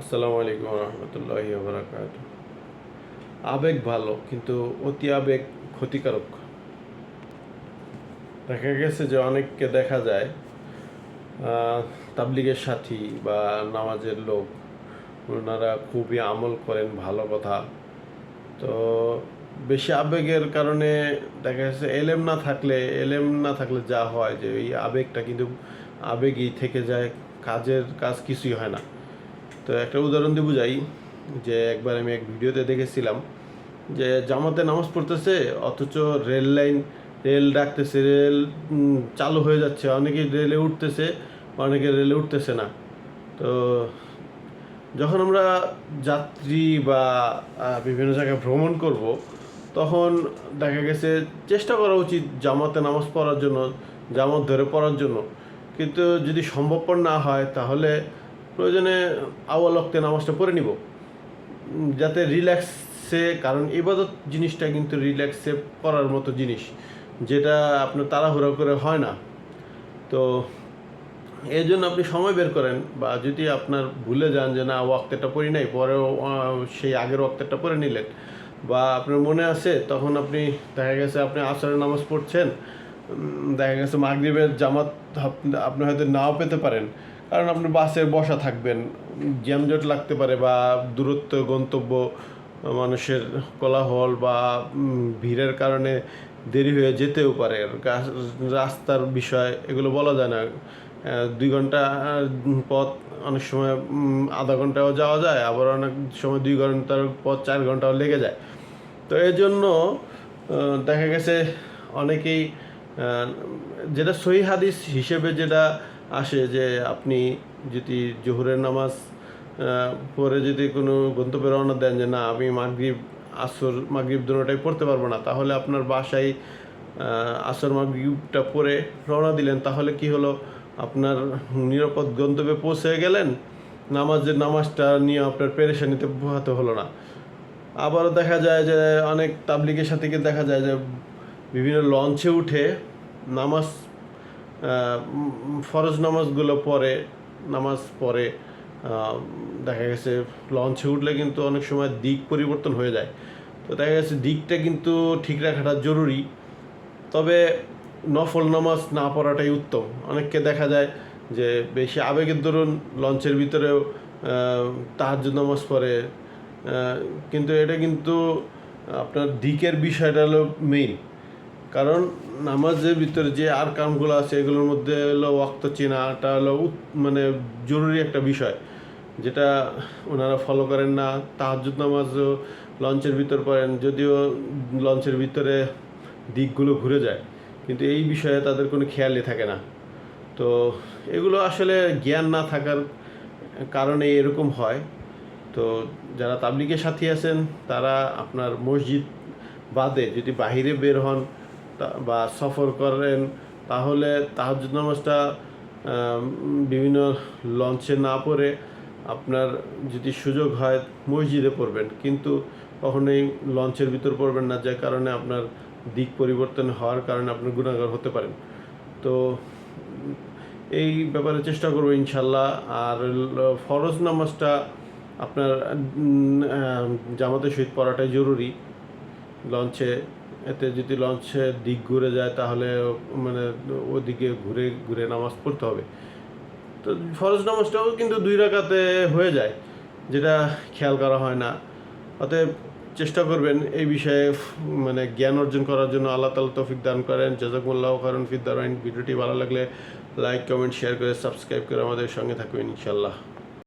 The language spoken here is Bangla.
আসসালামু আলাইকুম রহমতুল্লাহি বারাকাত আবেগ ভালো, কিন্তু অতি আবেগ ক্ষতিকারক। দেখা গেছে যে অনেককে দেখা যায় তাবলিগের সাথী বা নামাজের লোক, ওনারা খুবই আমল করেন, ভালো কথা। তো বেশি আবেগের কারণে দেখা যাচ্ছে এলেম না থাকলে, এলেম না থাকলে যা হয় যে এই আবেগটা কিন্তু আবেগই থেকে যায়, কাজের কাজ কিছুই হয় না। তো একটা উদাহরণ দিয়ে বুঝাই, যে একবার আমি এক ভিডিওতে দেখেছিলাম যে জামাতে নামাজ পড়তেছে, অথচ রেল লাইন, রেল ডাকতেছে, রেল চালু হয়ে যাচ্ছে, অনেকে রেলে উঠতেছে, অনেকে রেলে উঠতেছে না। তো যখন আমরা যাত্রী বা বিভিন্ন জায়গায় ভ্রমণ করব, তখন দেখা গেছে চেষ্টা করা উচিত জামাতে নামাজ পড়ার জন্য, জামাত ধরে পড়ার জন্য। কিন্তু যদি সম্ভবপর না হয়, তাহলে প্রয়োজনে আওয়াল অক্তে নামাজটা পড়ে নিব। যাতে রিল্যাক্সে কারণ ইবাদত জিনিসটা কিন্তু রিল্যাক্সে করার মতো জিনিস, যেটা আপনার তাড়াহুড়ো করে হয় না। তো এই জন্য আপনি সময় বের করেন, বা যদি আপনার ভুলে যান যে না, ওয়াক্তেরটা পড়ি নাই, পরেও সেই আগের ওয়াক্তেরটা পড়ে নিলেন, বা আপনার মনে আছে, তখন আপনি দেখা গেছে আপনি আসরের নামাজ পড়ছেন দেখা গেছে মাগরিবের জামাত আপনি হয়তো নাও পেতে পারেন কারণ আপনি বাসে বসা থাকবেন, জ্যামজট লাগতে পারে বা দূরত্ব, গন্তব্য, মানুষের কোলাহল বা ভিড়ের কারণে দেরি হয়ে যেতেও পারে। রাস্তার বিষয়, এগুলো বলা যায় না। দুই ঘণ্টা পথ অনেক সময় আধা ঘন্টাও যাওয়া যায়, আবার অনেক সময় দুই ঘণ্টার পথ চার ঘন্টাও লেগে যায়। তো এই জন্য দেখা গেছে অনেকেই যেটা সহি হাদিস হিসেবে যেটা আসে যে আপনি যদি জোহরের নামাজ পরে যদি কোনো গন্তব্যে রওনা দেন যে না, আমি মাগরিব, আসর, মাগরিব দুটোটাই পড়তে পারব না, তাহলে আপনার বাসায় আসর, মাগরিবটা পরে রওনা দিলেন, তাহলে কি হলো? আপনার নিরাপদ গন্তব্যে পৌঁছে গেলেন, নামাজের নামাজটা নিয়ে আপনার পেরেশানিতে পোহাতে হলো না। আবারও দেখা যায় যে অনেক তাবলিগের সাথে দেখা যায় যে বিভিন্ন লঞ্চে উঠে নামাজ ফরজ নামাজগুলো পরে নামাজ পরে দেখা গেছে লঞ্চে উঠলে কিন্তু অনেক সময় দিক পরিবর্তন হয়ে যায়। তো দেখা গেছে দিকটা কিন্তু ঠিক রাখাটা জরুরি। তবে নফল নামাজ না পড়াটাই উত্তম। অনেককে দেখা যায় যে বেশি আবেগের দরুন লঞ্চের ভিতরেও তাহাজ্জুদ নামাজ পড়ে কিন্তু এটা কিন্তু আপনার দিকের বিষয়টা হলো মেইন কারণ নামাজের ভিতরে যে আর কামগুলো আছে, এগুলোর মধ্যে হলো ওয়াক্ত চেনাটা হলো মানে জরুরি একটা বিষয়। যেটা ওনারা ফলো করেন না। তাহাজ্জুদ নামাজও লঞ্চের ভিতর পড়েন, যদিও লঞ্চের ভিতরে দিকগুলো ঘুরে যায়। কিন্তু এই বিষয়ে তাদের কোনো খেয়ালই থাকে না। তো এগুলো আসলে জ্ঞান না থাকার কারণে এরকম হয়। তো যারা তাবলিগের সাথী আছেন, তারা আপনার মসজিদ বাদে যদি বাহিরে বের হন বা সফর করেন তাহলে তাহাজ্জুদ নামাজটা বিভিন্ন লঞ্চে না পড়ে আপনার যদি সুযোগ হয় মসজিদে পড়বেন। কিন্তু কখনোই লঞ্চের ভিতর পড়বেন না যে কারণে আপনার দিক পরিবর্তন হওয়ার কারণে আপনি গুণাগার হতে পারেন। তো এই ব্যাপারে চেষ্টা করব ইনশাল্লাহ। আর ফরজ নামাজটা আপনার উম, আহ, জামাতে শহীদ পড়াটাই জরুরি। লঞ্চে এতে যদি লঞ্চে দিক ঘুরে যায়, তাহলে মানে ওদিকে ঘুরে ঘুরে নামাজ পড়তে হবে। তো ফরজ নামাজটাও কিন্তু দুই রাকাতে হয়ে যায়, যেটা খেয়াল করা হয় না। অতএব চেষ্টা করবেন এই বিষয়ে মানে জ্ঞান অর্জন করার জন্য আল্লাহ তালা তৌফিক দান করেন। জাজাকুল্লাহ কারণ ফিদ্দারাইন ভিডিওটি ভালো লাগলে লাইক, কমেন্ট, শেয়ার করে সাবস্ক্রাইব করে আমাদের সঙ্গে থাকবেন ইনশাল্লাহ